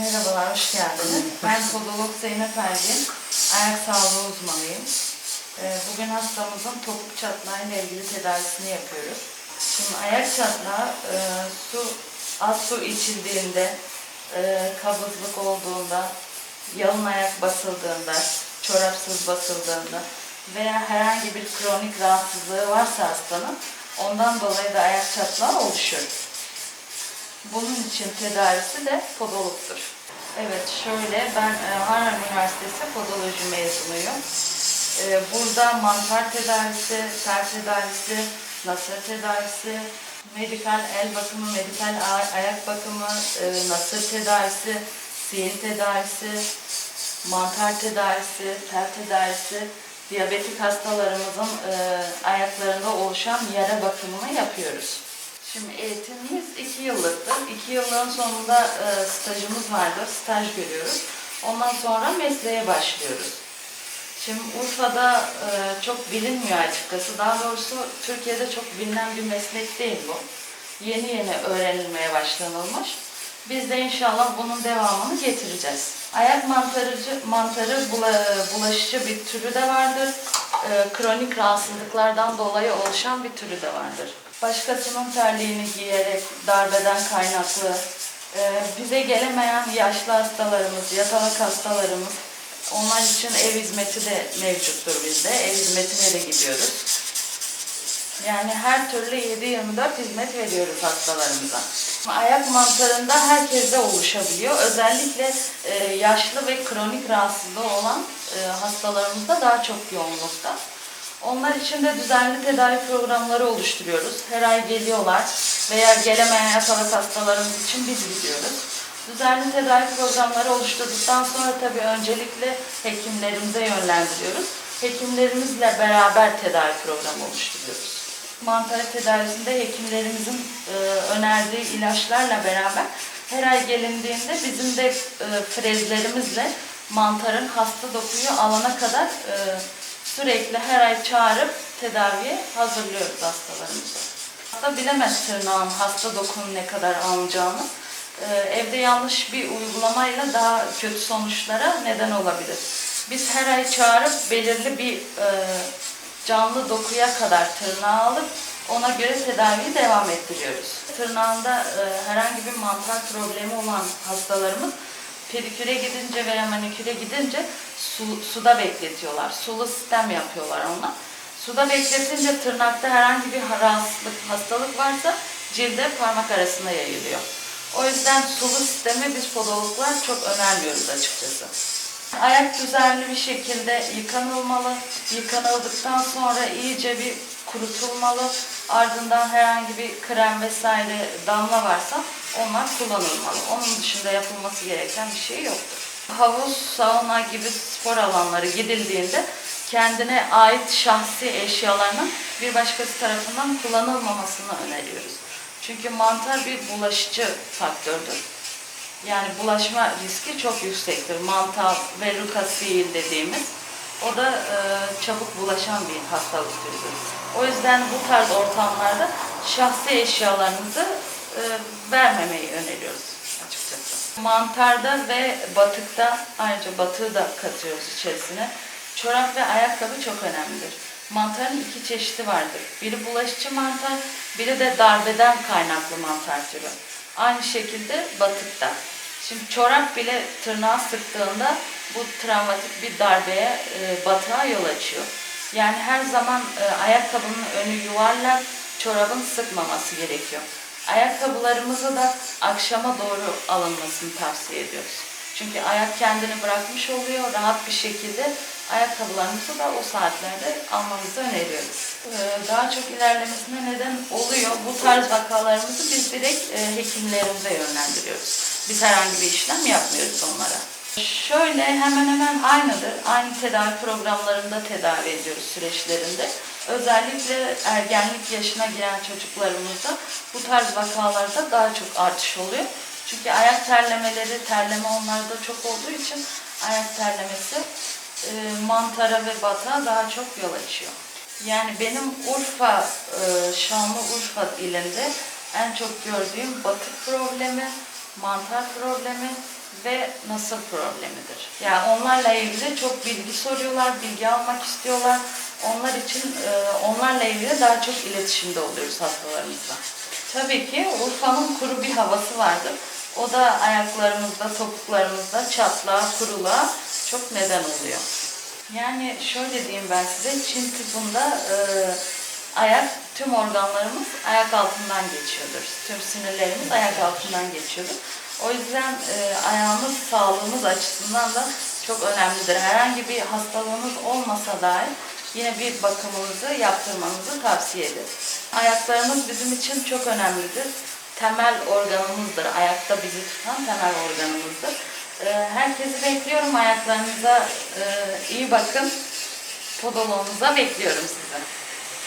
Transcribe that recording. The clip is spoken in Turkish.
Merhabalar, hoş geldiniz. Ben podolog Zeynep Ergin, ayak sağlığı uzmanıyım. Ee, Bugün hastamızın topuk çatlağı ile ilgili tedavisini yapıyoruz. Şimdi ayak çatlağı e, su az su içildiğinde, e, kabızlık olduğunda, yalın ayak basıldığında, çorapsız basıldığında veya herhangi bir kronik rahatsızlığı varsa hastanın ondan dolayı da ayak çatlağı oluşuyor. Bunun için tedavisi de podologtur. Evet şöyle ben e, Harvard Üniversitesi podoloji mezunuyum. E, Burada mantar tedavisi, ter tedavisi, nasır tedavisi, medikal el bakımı, medikal ayak bakımı, e, nasır tedavisi, sihir tedavisi, mantar tedavisi, ter tedavisi, diyabetik hastalarımızın ayaklarında oluşan yara bakımını yapıyoruz. Şimdi eğitimimiz iki yıllıktır. İki yıllığın sonunda e, stajımız vardır. Staj görüyoruz. Ondan sonra mesleğe başlıyoruz. Şimdi Urfa'da e, çok bilinmiyor açıkçası. Daha doğrusu Türkiye'de çok bilinen bir meslek değil bu. Yeni yeni öğrenilmeye başlanılmış. Biz de inşallah bunun devamını getireceğiz. Ayak mantarıcı, mantarı bula- bulaşıcı bir türü de vardır. E, kronik rahatsızlıklardan dolayı oluşan bir türü de vardır. Başkasının terliğini giyerek darbeden kaynaklı, e, bize gelemeyen yaşlı hastalarımız, yatalak hastalarımız, onlar için ev hizmeti de mevcuttur bizde. Ev hizmetine de gidiyoruz. Yani her türlü 7-24 hizmet veriyoruz hastalarımıza. Ayak mantarında herkeste oluşabiliyor. Özellikle e, yaşlı ve kronik rahatsızlığı olan e, hastalarımızda daha çok yoğunlukta. Onlar için de düzenli tedavi programları oluşturuyoruz. Her ay geliyorlar veya gelemeyen yatalak hastalarımız için biz gidiyoruz. Düzenli tedavi programları oluşturduktan sonra tabii öncelikle hekimlerimize yönlendiriyoruz. Hekimlerimizle beraber tedavi programı oluşturuyoruz. Mantar tedavisinde hekimlerimizin e, önerdiği ilaçlarla beraber her ay gelindiğinde bizim de e, frezlerimizle mantarın hasta dokuyu alana kadar e, sürekli her ay çağırıp tedaviye hazırlıyoruz hastalarımızı. Hasta bilemez tırnağın hasta dokunun ne kadar alınacağını. Ee, evde yanlış bir uygulamayla daha kötü sonuçlara neden olabilir. Biz her ay çağırıp belirli bir e, canlı dokuya kadar tırnağı alıp ona göre tedaviyi devam ettiriyoruz. Tırnağında e, herhangi bir mantar problemi olan hastalarımız pediküre gidince veya maniküre gidince su, suda bekletiyorlar. Sulu sistem yapıyorlar ona. Suda bekletince tırnakta herhangi bir rahatsızlık, hastalık varsa cilde parmak arasına yayılıyor. O yüzden sulu sistemi biz podologlar çok önermiyoruz açıkçası. Ayak düzenli bir şekilde yıkanılmalı. Yıkanıldıktan sonra iyice bir kurutulmalı. Ardından herhangi bir krem vesaire damla varsa onlar kullanılmalı. Onun dışında yapılması gereken bir şey yoktur. Havuz, sauna gibi spor alanları gidildiğinde kendine ait şahsi eşyalarının bir başkası tarafından kullanılmamasını öneriyoruz. Çünkü mantar bir bulaşıcı faktördür. Yani bulaşma riski çok yüksektir. Mantar ve Lucasfil dediğimiz. O da e, çabuk bulaşan bir hastalık türüdür. O yüzden bu tarz ortamlarda şahsi eşyalarınızı e, vermemeyi öneriyoruz açıkçası. Mantarda ve batıkta ayrıca batığı da katıyoruz içerisine. Çorap ve ayakkabı çok önemlidir. Mantarın iki çeşidi vardır. Biri bulaşıcı mantar, biri de darbeden kaynaklı mantar türü. Aynı şekilde batıkta. Şimdi çorap bile tırnağa sıktığında bu travmatik bir darbeye, e, batığa yol açıyor. Yani her zaman e, ayakkabının önü yuvarlak, çorabın sıkmaması gerekiyor. Ayakkabılarımızı da akşama doğru alınmasını tavsiye ediyoruz. Çünkü ayak kendini bırakmış oluyor. Rahat bir şekilde ayakkabılarımızı da o saatlerde almamızı öneriyoruz. Ee, Daha çok ilerlemesine neden oluyor. Bu tarz vakalarımızı biz direkt e, hekimlerimize yönlendiriyoruz. Biz herhangi bir işlem yapmıyoruz onlara. Şöyle hemen hemen aynıdır. Aynı tedavi programlarında tedavi ediyoruz süreçlerinde. Özellikle ergenlik yaşına giren çocuklarımızda bu tarz vakalarda daha çok artış oluyor. Çünkü ayak terlemeleri, terleme onlarda çok olduğu için ayak terlemesi e, mantara ve batağa daha çok yol açıyor. Yani benim Urfa, e, Şanlıurfa ilinde en çok gördüğüm batık problemi, mantar problemi ve nasıl problemidir? Yani onlarla ilgili çok bilgi soruyorlar, bilgi almak istiyorlar. Onlar için e, onlarla ilgili daha çok iletişimde oluyoruz hastalarımızla. Tabii ki Urfa'nın kuru bir havası vardır. O da ayaklarımızda, topuklarımızda çatlağa, kuruluğa çok neden oluyor. Yani şöyle diyeyim ben size, Çin tıbbında e, ayak, tüm organlarımız ayak altından geçiyordur. Tüm sinirlerimiz ayak altından geçiyordur. O yüzden e, ayağımız sağlığımız açısından da çok önemlidir. Herhangi bir hastalığınız olmasa dahi yine bir bakımınızı yaptırmanızı tavsiye ederiz. Ayaklarımız bizim için çok önemlidir. Temel organımızdır. Ayakta bizi tutan temel organımızdır. E, herkesi bekliyorum ayaklarınıza e, iyi bakın. Podoloğunuza bekliyorum sizi.